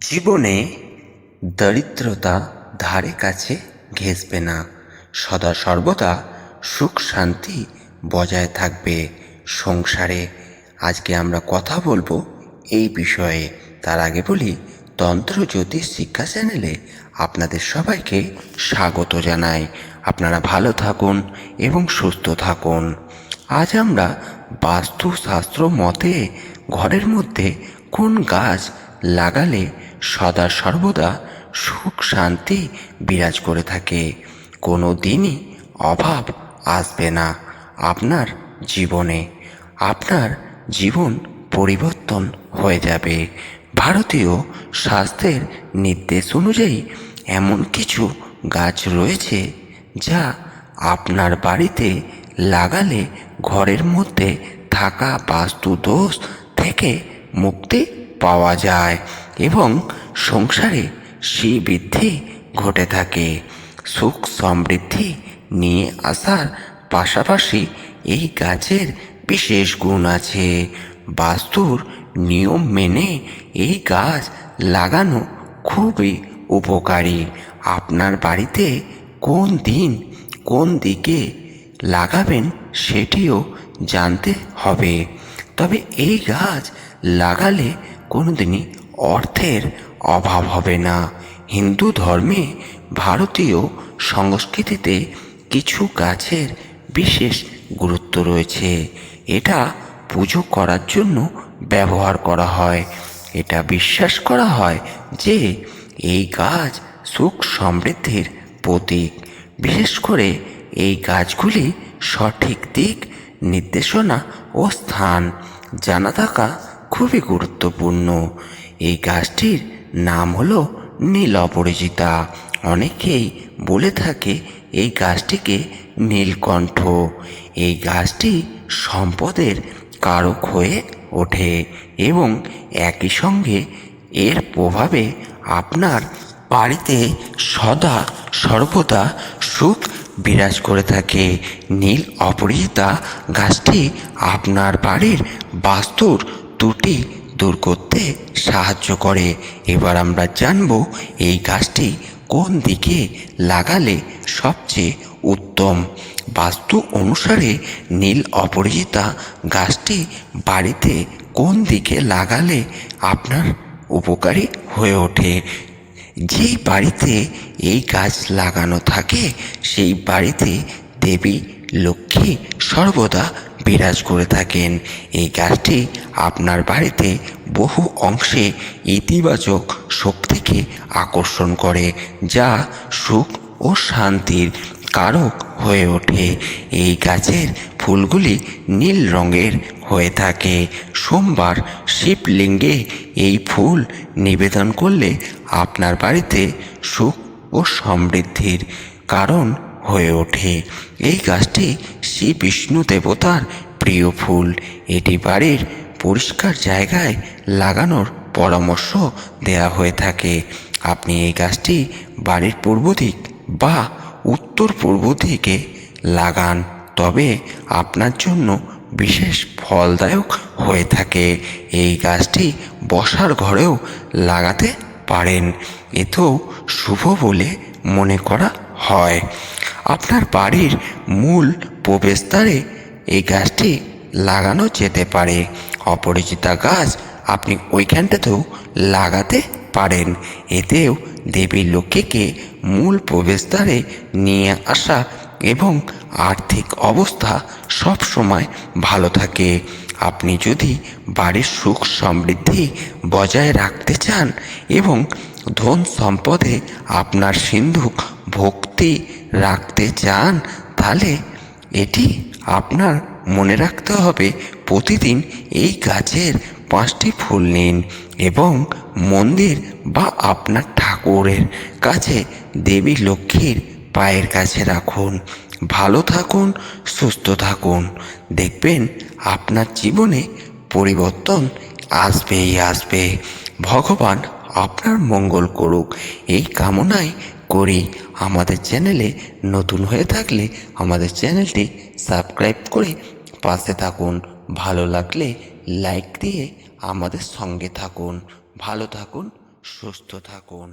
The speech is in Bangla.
জীবনে দরিদ্রতা ধারে কাছে ঘেঁষবে না। সদা সর্বদা সুখ শান্তি বজায় থাকবে সংসারে। আজকে আমরা কথা বলব এই বিষয়ে। তার আগে বলি, তন্ত্র জ্যোতিষ শিক্ষা চ্যানেলে আপনাদের সবাইকে স্বাগত জানাই। আপনারা ভালো থাকুন এবং সুস্থ থাকুন। আজ আমরা বাস্তুশাস্ত্র মতে ঘরের মধ্যে কোন গাছ লাগালে সদা সর্বদা সুখ শান্তি বিরাজ করে থাকে। কোনো দিনই অভাব আসবে না আপনার জীবনে। আপনার জীবন পরিবর্তন হয়ে যাবে। ভারতীয় স্বাস্থ্যের নির্দেশ অনুযায়ী এমন কিছু গাছ রয়েছে যা আপনার বাড়িতে লাগালে ঘরের মধ্যে থাকা বাস্তু দোষ থেকে মুক্তি পাওয়া যায়। এবং সংসারে সেই শ্রীবৃদ্ধি ঘটে থাকে। সুখ সমৃদ্ধি নিয়ে আসার পাশাপাশি এই গাছের বিশেষ গুণ আছে। বাস্তুর নিয়ম মেনে এই গাছ লাগানো খুবই উপকারী। আপনার বাড়িতে কোন দিন কোন দিকে লাগাবেন সেটিও জানতে হবে। তবে এই গাছ লাগালে কোনোদিনই অর্থের অভাব হবে না। হিন্দু ধর্মে ভারতীয় সংস্কৃতিতে কিছু গাছের বিশেষ গুরুত্ব রয়েছে। এটা পুজো করার জন্য ব্যবহার করা হয়। এটা বিশ্বাস করা হয় যে এই গাছ সুখ সমৃদ্ধির প্রতীক। বিশেষ করে এই গাছগুলি সঠিক দিক, নির্দেশনা ও স্থান জানা থাকা খুবই গুরুত্বপূর্ণ। এই গাছটির নাম হলো নীল অপরিচিতা। অনেকেই বলে থাকে এই গাছটিকে নীলকণ্ঠ। এই গাছটি সম্পদের কারক হয়ে ওঠে এবং একই সঙ্গে এর প্রভাবে আপনার বাড়িতে সদা সর্বদা সুখ বিরাজ করে থাকে। নীল অপরিচিতা গাছটি আপনার বাড়ির বাস্তুর ত্রুটি দূর করতে সাহায্য করে। এবার আমরা জানব এই গাছটি কোন দিকে লাগালে সবচেয়ে উত্তম। বাস্তু অনুসারে নীল অপরিচিতা গাছটি বাড়িতে কোন দিকে লাগালে আপনার উপকারী হয়ে ওঠে? যেই বাড়িতে এই গাছ লাগানো থাকে, সেই বাড়িতে দেবী, লক্ষ্মী সর্বদা বিরাজ করে থাকেন। এই গাছটি আপনার বাড়িতে বহু অংশে ইতিবাচক শক্তিকে আকর্ষণ করে, যা সুখ ও শান্তির কারক হয়ে ওঠে। এই গাছের ফুলগুলি নীল রঙের হয়ে থাকে। সোমবার শিবলিঙ্গে এই ফুল নিবেদন করলে আপনার বাড়িতে সুখ ও সমৃদ্ধির কারণ হয়ে ওঠে। এই গাছটি শ্রী বিষ্ণু দেবতার প্রিয় ফুল। এটি বাড়ির পরিষ্কার জায়গায় লাগানোর পরামর্শ দেয়া হয়ে থাকে। আপনি এই গাছটি বাড়ির পূর্ব দিক বা উত্তর পূর্ব দিকে লাগান, তবে আপনার জন্য বিশেষ ফলদায়ক হয়ে থাকে। এই গাছটি বসার ঘরেও লাগাতে পারেন। এতেও শুভ বলে মনে করা হয়। আপনার বাড়ির মূল প্রবেশদ্বারে এই গাছটি লাগানো যেতে পারে। অপরিচিতা গাছ আপনি ওইখানটাতেও লাগাতে পারেন। এতেও দেবী লক্ষ্মীকে মূল প্রবেশদ্বারে নিয়ে আসা এবং আর্থিক অবস্থা সব সময় ভালো থাকে। আপনি যদি বাড়ির সুখ সমৃদ্ধি বজায় রাখতে চান এবং ধন সম্পদে আপনার সিন্ধুক ভক্তি রাখতে চান, তাহলে এটি আপনার মনে রাখতে হবে। প্রতিদিন এই গাছের পাঁচটি ফুল নিন এবং মন্দির বা আপনার ঠাকুরের কাছে দেবী লক্ষ্মীর পায়ের কাছে রাখুন। ভালো থাকুন, সুস্থ থাকুন। দেখবেন আপনার জীবনে পরিবর্তন আসবেই আসবে। ভগবান আপনার মঙ্গল করুক। এই কামনাই করি। আমাদের চ্যানেলে নতুন হয়ে থাকলে আমাদের চ্যানেলটি সাবস্ক্রাইব করে পাশে থাকুন। ভালো লাগলে লাইক দিয়ে আমাদের সঙ্গে থাকুন। ভালো থাকুন, সুস্থ থাকুন।